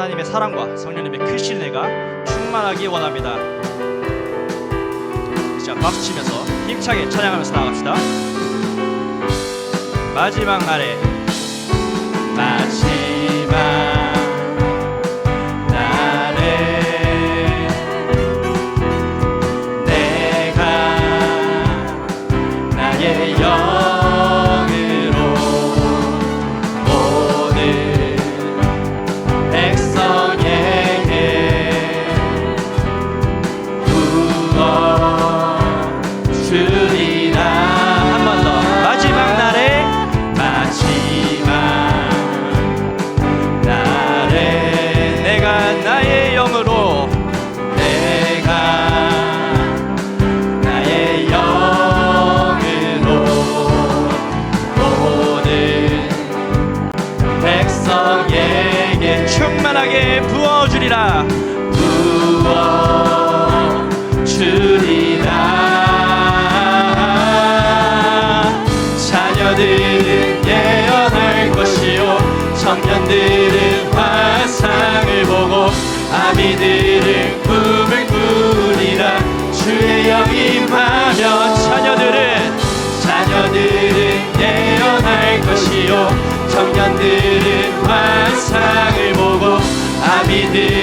하나님의 사랑과 성령님의 크신 내가 충만하기 원합니다. 자, 박수 치면서 힘차게 찬양하면서 나갑시다. 마지막 날에 마지막 영역에 충만하게 부어주리라. 부어주리라. 자녀들은 예언할 것이요. 청년들은 화상을 보고 아비들은 꿈을 꾸리라. 주의 영이 임하며 자녀들은 자녀들은 예언할 것이요. 청년들은 세상을 보고 아비들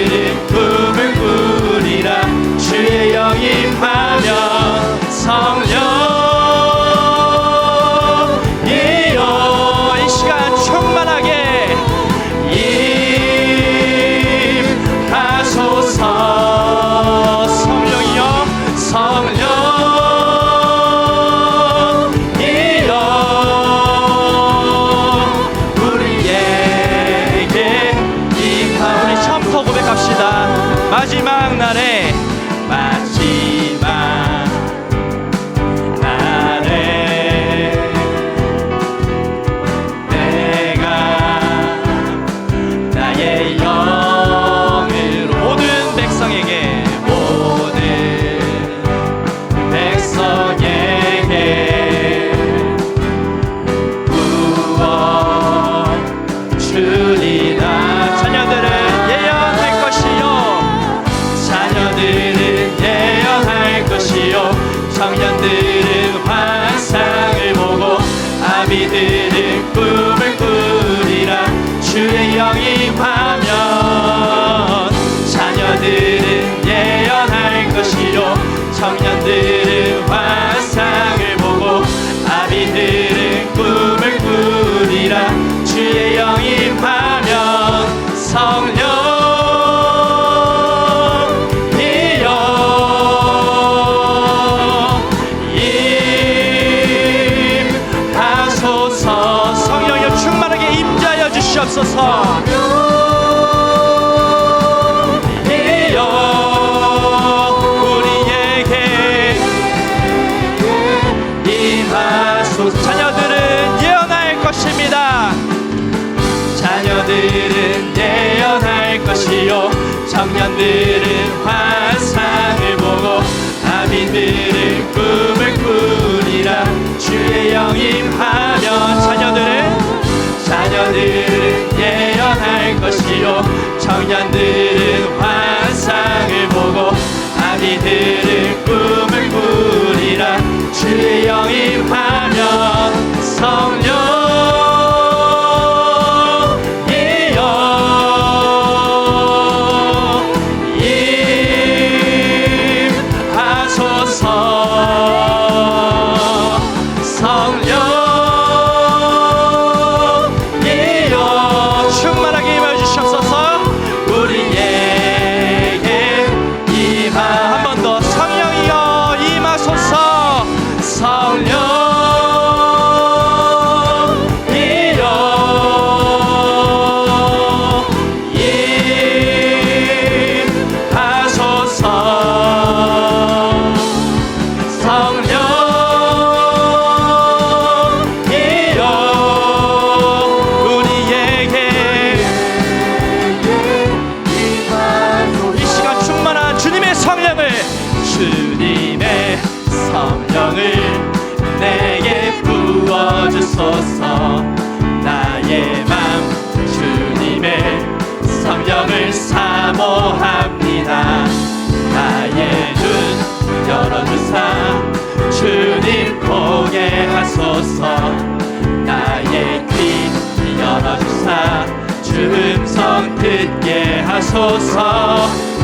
것이요. 청년들은 환상을 보고 아비들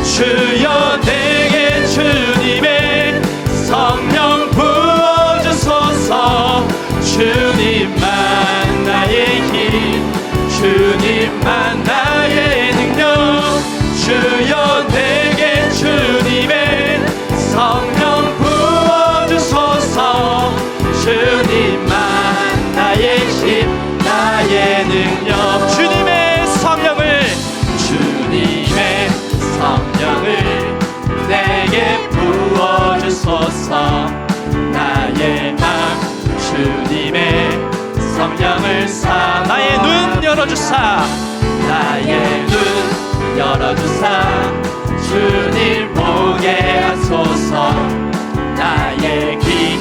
주여 내 열어주사 나의 눈 열어주사. 주님 보게 하소서 나의 귀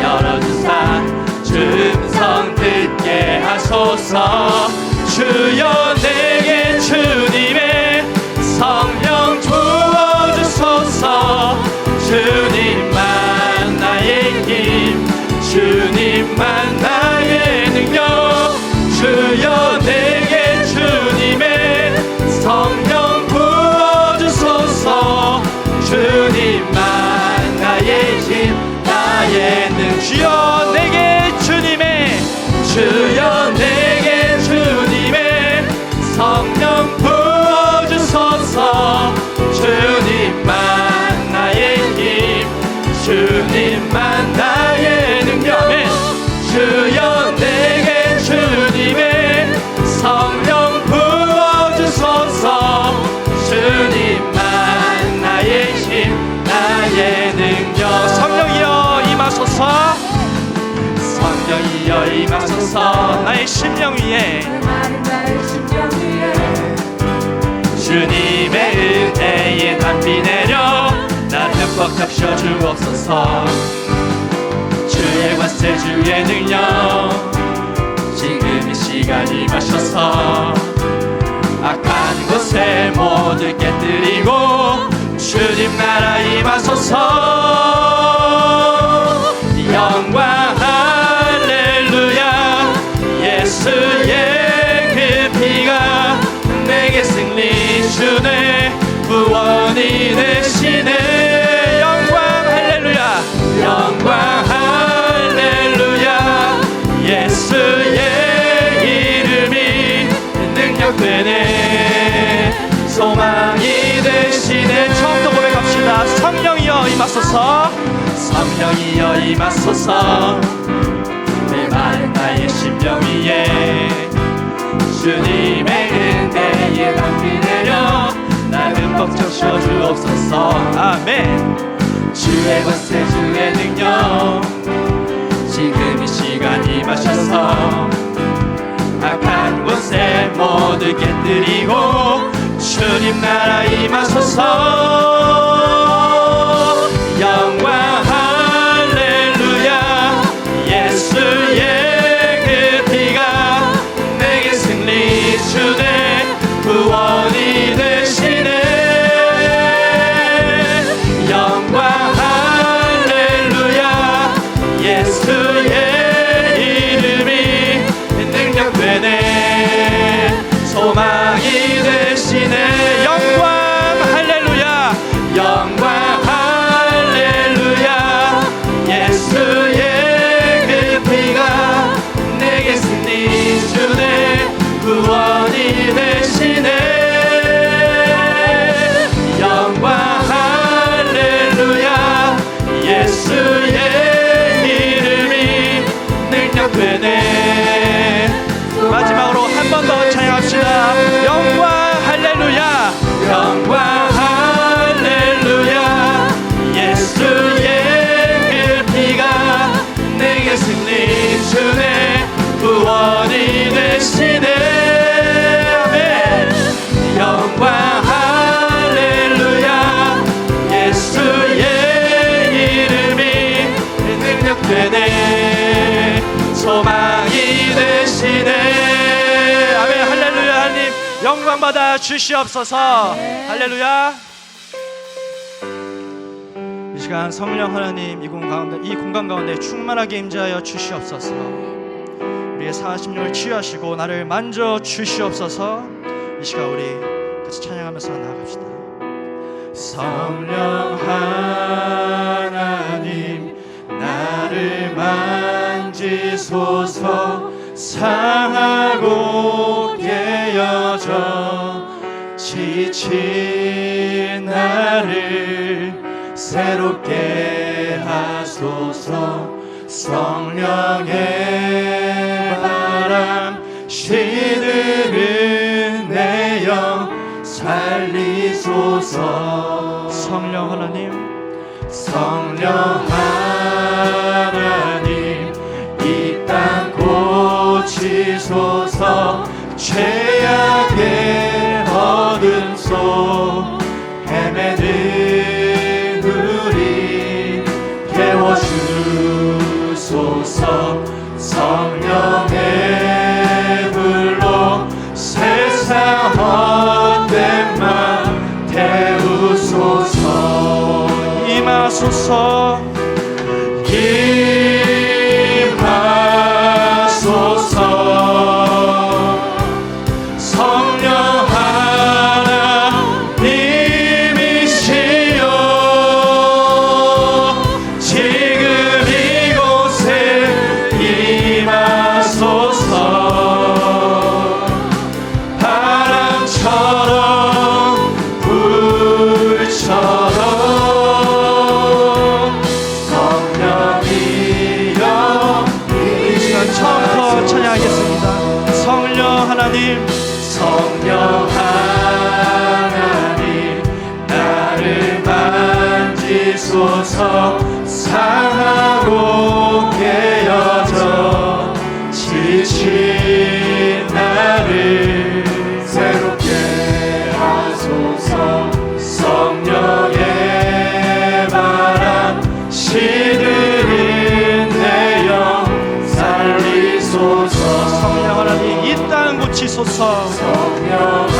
열어주사. 주 음성 듣게 하소서 주여 임하소서. 나의 심령 위에. 주님의 은혜에 담비 내려 나 흠뻑 적셔 주옵소서. 주의 관세 주의 능력 지금 이 시간 임하셔서 악한 곳에 모두 깨뜨리고 주님 나라 임하소서 예수의 그 피가 내게 승리 주네. 구원이 되시네. 영광 할렐루야. 영광 할렐루야. 예수의 이름이 능력 되네. 소망이 되시네. 처음부터 고백합시다. 성령이여 임하소서. 성령이여 임하소서 심령 위에 주님의 은혜에 담비 내려 나 흠뻑 적셔 주옵소서. 아멘. 주의 권세 주의 능력. 지금 이 시간 임하셔서 악한 곳에 모두 깨뜨리고 주님 나라 임하소서 받아 주시옵소서. 할렐루야. 이 시간 성령 하나님 이 공간 가운데 이 공간 가운데 충만하게 임재하여 주시옵소서. 우리의 사심령을 치유하시고 나를 만져 주시옵소서. 이 시간 우리 같이 찬양하면서 나아갑시다. 성령 하나님 나를 만지소서 상하고 지친 나를 새롭게 하소서. 성령의 바람 시들은 내영 살리소서. 성령 하나님. 성령 하나님 만지소서. 상하고 깨어져 지친 나를 새롭게 하소서. 성령의 바람 시들은 내영 살리소서. 성령 하나님 이 땅 고치소서. 성령